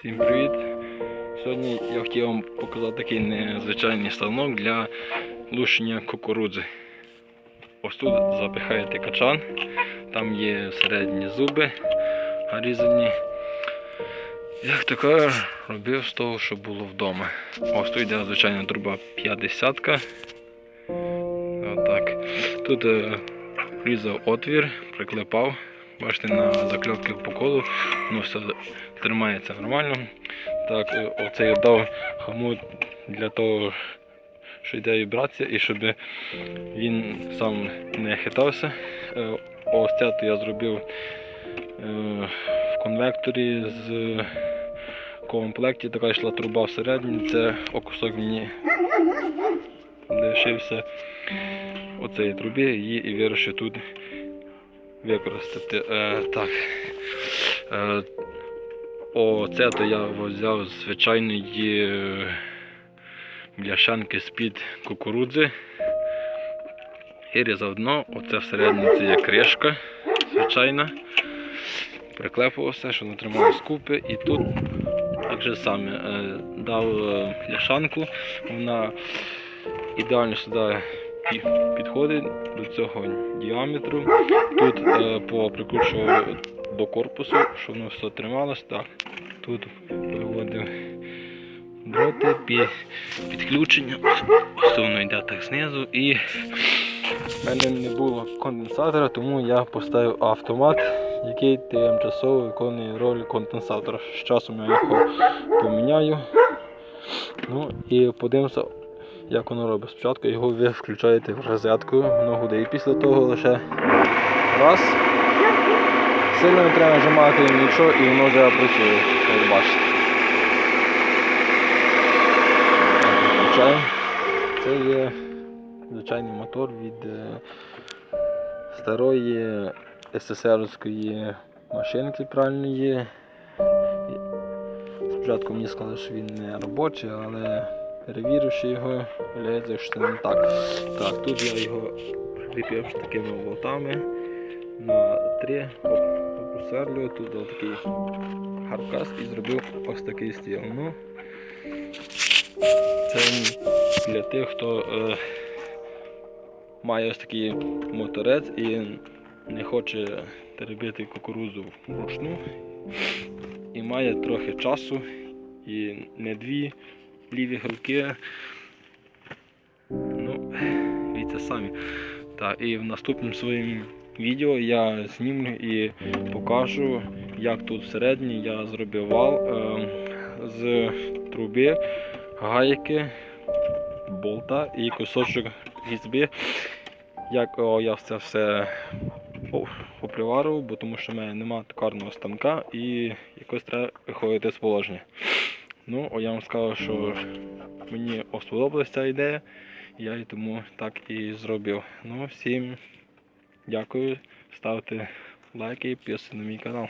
Всім привіт! Сьогодні я хотів вам показати такий незвичайний станок для лущення кукурудзи. Ось тут запихаєте качан, там є середні зуби нарізані. Як таке робив з того, що було вдома. Ось тут йде звичайна труба 50 Отак. Тут е, різав отвір, приклепав. Бачите, на закльопки по колу, воно все тримається нормально. Так, е, оце я дав хомут для того, що йде вібрація, і щоб він сам не хитався. Е, Ось це я зробив е, в конвекторі з комплекті, така йшла труба всередині, це окусок мені лишився оцеї трубі. І вирішив тут використати. Е, так. Е, Оце то я взяв звичайної е, бляшанки з-під кукурудзи. І різав дно, оце всередині це є кришка звичайна. Приклепувався, що не тримало скупи. І тут так же саме е, дав е, бляшанку, вона ідеально сюди пі- підходить до цього діаметру. Тут е, поприкручував до корпусу, щоб воно все трималось. Так. Тут виводив дроти, пі- підключення. Воно йде так знизу. І в мене не було конденсатора, тому я поставив автомат, який тимчасово виконує роль конденсатора. З часом я його поміняю. Ну і подивимося, як воно робить. Спочатку його ви включаєте в розетку, воно гуде. І після того лише раз. Сильно не треба нажимати нічого і воно вже працює, як бачите. Це є звичайний мотор від е, старої СССРської машинки пральної. Спочатку мені сказали, що він не робочий, але перевіривши його, виявляється, що не так. Так, тут я його ось такими болтами на три, посверлюю, тут ось такий каркас і зробив ось такий стіл. Ну, це для тих, хто е, має ось такий моторець і не хоче теребити кукурудзу вручну і має трохи часу і не дві ліві руки. Ну, дивіться самі. Так, і в наступному своєму відео я знімлю і покажу, як тут всередині я зробив вал е, з труби, гайки, болта і кусочок різьби. Як о, я це все поприварив, бо тому що в мене немає токарного станка і якось треба виходити з положення. Ну, я вам сказав, що мені сподобалася ця ідея, я її тому так і зробив. Ну, всім дякую, ставте лайки і підписуйтесь на мій канал.